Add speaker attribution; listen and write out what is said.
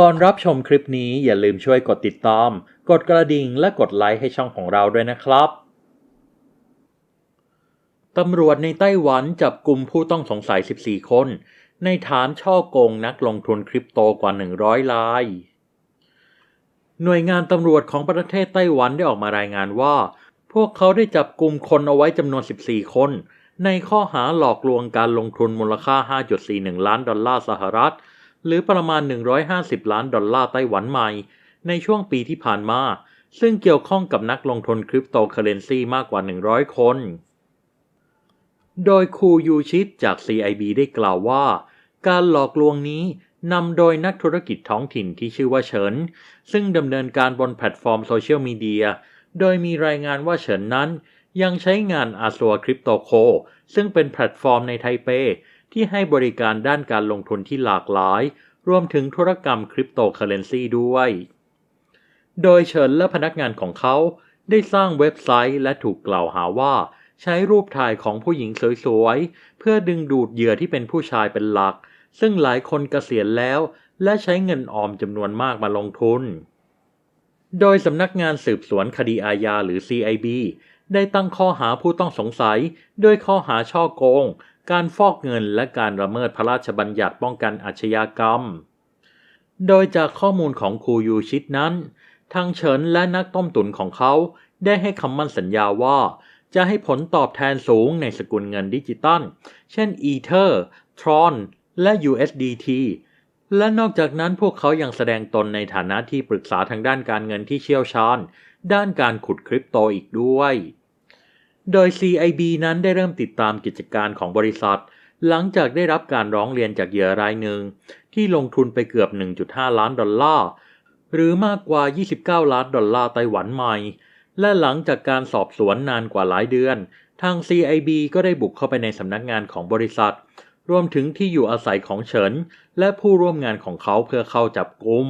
Speaker 1: ก่อนรับชมคลิปนี้อย่าลืมช่วยกดติดตาม กดกระดิ่งและกดไลค์ให้ช่องของเราด้วยนะครับ ตำรวจในไต้หวันจับกลุ่มผู้ต้องสงสัย 14 คน ในฐานช่อโกงนักลงทุนคริปโตกว่า 100ราย หน่วยงานตำรวจของประเทศไต้หวันได้ออกมารายงานว่า พวกเขาได้จับกลุ่มคนเอาไว้จำนวน 14 คน ในข้อหาหลอกลวงการลงทุนมูลค่า 5.41 ล้านดอลลาร์สหรัฐ หรือประมาณ 150 ล้านดอลลาร์ไต้หวันใหม่ ในช่วงปีที่ผ่านมา ซึ่งเกี่ยวข้องกับนักลงทุนคริปโตเคอเรนซีมากกว่า 100 คน โดยคูยูชิดจาก CIB ได้กล่าวว่า การหลอกลวงนี้นำโดยนักธุรกิจท้องถิ่นที่ชื่อว่าเฉิน ซึ่งดำเนินการบนแพลตฟอร์มโซเชียลมีเดีย โดยมีรายงานว่าเฉินนั้นยังใช้งานอาซัวคริปโตโคซึ่งเป็นแพลตฟอร์มในไทเป ที่ให้บริการด้านการลงทุนที่หลากหลาย รวมถึงธุรกรรมคริปโตเคอเรนซีด้วย โดยเฉินและพนักงานของเขาได้สร้างเว็บไซต์และถูกกล่าวหาว่า ใช้รูปถ่ายของผู้หญิงสวยๆ เพื่อดึงดูดเหยื่อที่เป็นผู้ชายเป็นหลัก ซึ่งหลายคนเกษียณแล้ว และใช้เงินออมจำนวนมากมาลงทุน โดยสำนักงานสืบสวนคดีอาญาหรือ CIB ได้ตั้งข้อหาผู้ต้องสงสัย ด้วยข้อหาช่อโกง การฟอกเงินและการละเมิดพระราชบัญญัติป้องกันอาชญากรรม โดยจากข้อมูลของครูยูชิดนั้น ทางเฉินและนักต้มตุ๋นของเขาได้ให้คำมั่นสัญญาว่า จะให้ผลตอบแทนสูงในสกุลเงินดิจิตัลเช่น Ether, Tron และ USDT และนอกจากนั้นพวกเขายังแสดงตนในฐานะที่ปรึกษาทางด้านการเงินที่เชี่ยวชาญ ด้านการขุดคริปโตอีกด้วย โดย CIB นั้นได้เริ่มติดตามกิจการของบริษัท หลังจากได้รับการร้องเรียนจากเหยื่อรายหนึ่ง ที่ลงทุนไปเกือบ 1.5 ล้านดอลลาร์หรือมากกว่า 29 ล้านดอลลาร์ไต้หวันใหม่ และหลังจากการสอบสวนนานกว่าหลายเดือน ทาง CIB ก็ได้บุกเข้าไปในสำนักงานของบริษัท รวมถึงที่อยู่อาศัยของเฉิน และผู้ร่วมงานของเขาเพื่อเข้าจับกุม